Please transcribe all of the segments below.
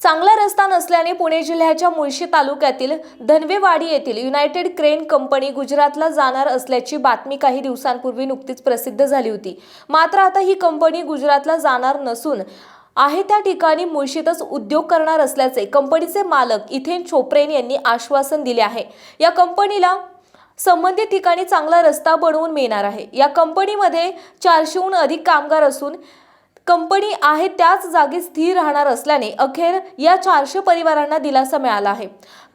चांगला रस्ता नसल्याने पुणे जिल्ह्याच्या मुळशी तालुक्यातील धनवेवाडी येथील युनायटेड क्रेन कंपनी गुजरातला जाणार असल्याची बातमी काही दिवसांपूर्वी नुकतीच प्रसिद्ध झाली होती. मात्र आता ही कंपनी गुजरातला जाणार नसून आहे त्या ठिकाणी मुळशीतच उद्योग करणार असल्याचे कंपनीचे मालक इथेन चोप्रेन यांनी आश्वासन दिले आहे. या कंपनीला संबंधित ठिकाणी चांगला रस्ता बनवून मिळणार आहे. या कंपनीमध्ये चारशेहून अधिक कामगार असून कंपनी आहे त्याच जागी स्थिर राहणार असल्याने अखेर या चारशे परिवारांना दिलासा मिळाला आहे.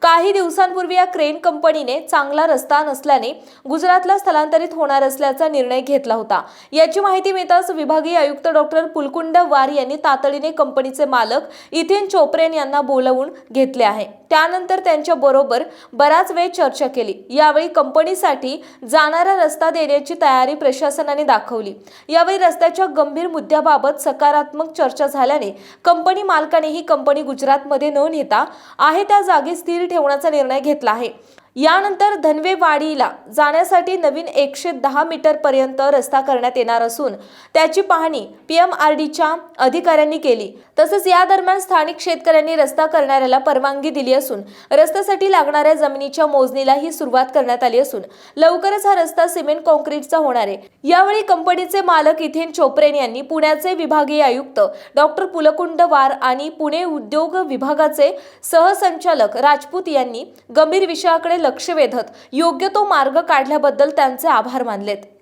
काही दिवसांपूर्वी या क्रेन कंपनीने चांगला रस्ता नसल्याने गुजरातला स्थलांतरित होणार असल्याचा निर्णय घेतला होता. याची माहिती मिळताच विभागीय आयुक्त डॉक्टर पुलकुंड वार यांनी तातडीने कंपनीचे मालक इथेन चोप्रेन यांना बोलवून घेतले आहे. त्यानंतर त्यांच्या बरोबर बराच वेळ चर्चा केली. यावेळी कंपनीसाठी जाणारा रस्ता देण्याची तयारी प्रशासनाने दाखवली. यावेळी रस्त्याच्या गंभीर मुद्द्याबाबत सकारात्मक चर्चा झाल्याने कंपनी मालकाने ही कंपनी गुजरातमध्ये न नेता आहे त्या जागी स्थिर ठेवण्याचा निर्णय घेतला आहे. यानंतर धनवेवाडीला जाण्यासाठी नवीन एकशे दहा मीटरपर्यंत रस्ता करण्यात येणार असून त्याची पाहणी पीएमआरडीच्या अधिकाऱ्यांनी केली. तसेच या दरम्यान स्थानिक शेतकऱ्यांनी रस्ता करणाऱ्याला परवानगी दिली असून रस्त्यासाठी लागणाऱ्या जमिनीच्या मोजणीलाही सुरुवात करण्यात आली असून लवकरच हा रस्ता सिमेंट कॉन्क्रीटचा होणार आहे. यावेळी कंपनीचे मालक इथेन चोप्रेन यांनी पुण्याचे विभागीय आयुक्त डॉक्टर पुलकुंड वार आणि पुणे उद्योग विभागाचे सहसंचालक राजपूत यांनी गंभीर विषयाकडे लक्ष वेधत योग्य तो मार्ग काढल्याबद्दल त्यांचे आभार मानलेत.